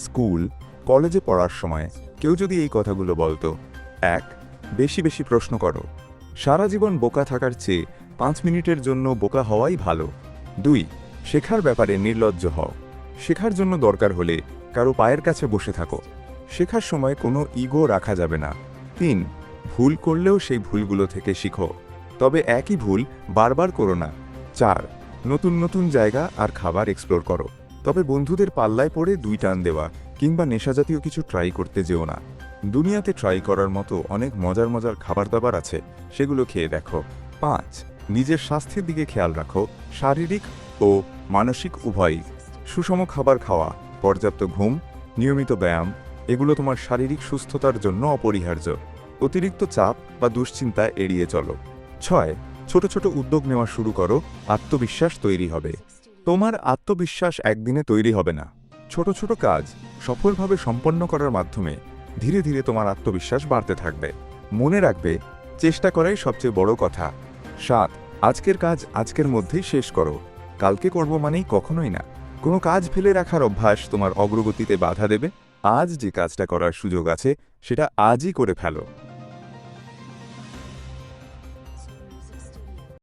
School, কলেজে পড়ার সময় কেউ যদি এই কথাগুলো বলতো, এক, বেশি বেশি প্রশ্ন করো। সারা জীবন বোকা থাকার চেয়ে পাঁচ মিনিটের জন্য বোকা হওয়াই ভালো। দুই, শেখার ব্যাপারে নির্লজ্জ হও। শেখার জন্য দরকার হলে কারও পায়ের কাছে বসে থাকো। শেখার সময় কোনো ইগো রাখা যাবে না। তিন, ভুল করলেও সেই ভুলগুলো থেকে শিখো। তবে একই ভুল বারবার করো না। চার, নতুন নতুন জায়গা আর খাবার এক্সপ্লোর করো। তবে বন্ধুদের পাল্লায় পড়ে দুই টান দেওয়া কিংবা নেশাজাতীয় কিছু ট্রাই করতে যেও না। দুনিয়াতে ট্রাই করার মতো অনেক মজার মজার খাবার দাবার আছে, সেগুলো খেয়ে দেখো। পাঁচ, নিজের স্বাস্থ্যের দিকে খেয়াল রাখো, শারীরিক ও মানসিক উভয়ই। সুষম খাবার খাওয়া, পর্যাপ্ত ঘুম, নিয়মিত ব্যায়াম, এগুলো তোমার শারীরিক সুস্থতার জন্য অপরিহার্য। অতিরিক্ত চাপ বা দুশ্চিন্তা এড়িয়ে চলো। ছয়, ছোট ছোট উদ্যোগ নেওয়া শুরু করো, আত্মবিশ্বাস তৈরি হবে। তোমার আত্মবিশ্বাস একদিনে তৈরি হবে না। ছোট ছোট কাজ সফলভাবে সম্পন্ন করার মাধ্যমে ধীরে ধীরে তোমার আত্মবিশ্বাস বাড়তে থাকবে। মনে রাখবে, চেষ্টা করাই সবচেয়ে বড় কথা। সাত, আজকের কাজ আজকের মধ্যেই শেষ করো। কালকে করব মানেই কখনোই না। কোনো কাজ ফেলে রাখার অভ্যাস তোমার অগ্রগতিতে বাধা দেবে। আজ যে কাজটা করার সুযোগ আছে, সেটা আজই করে ফেলো।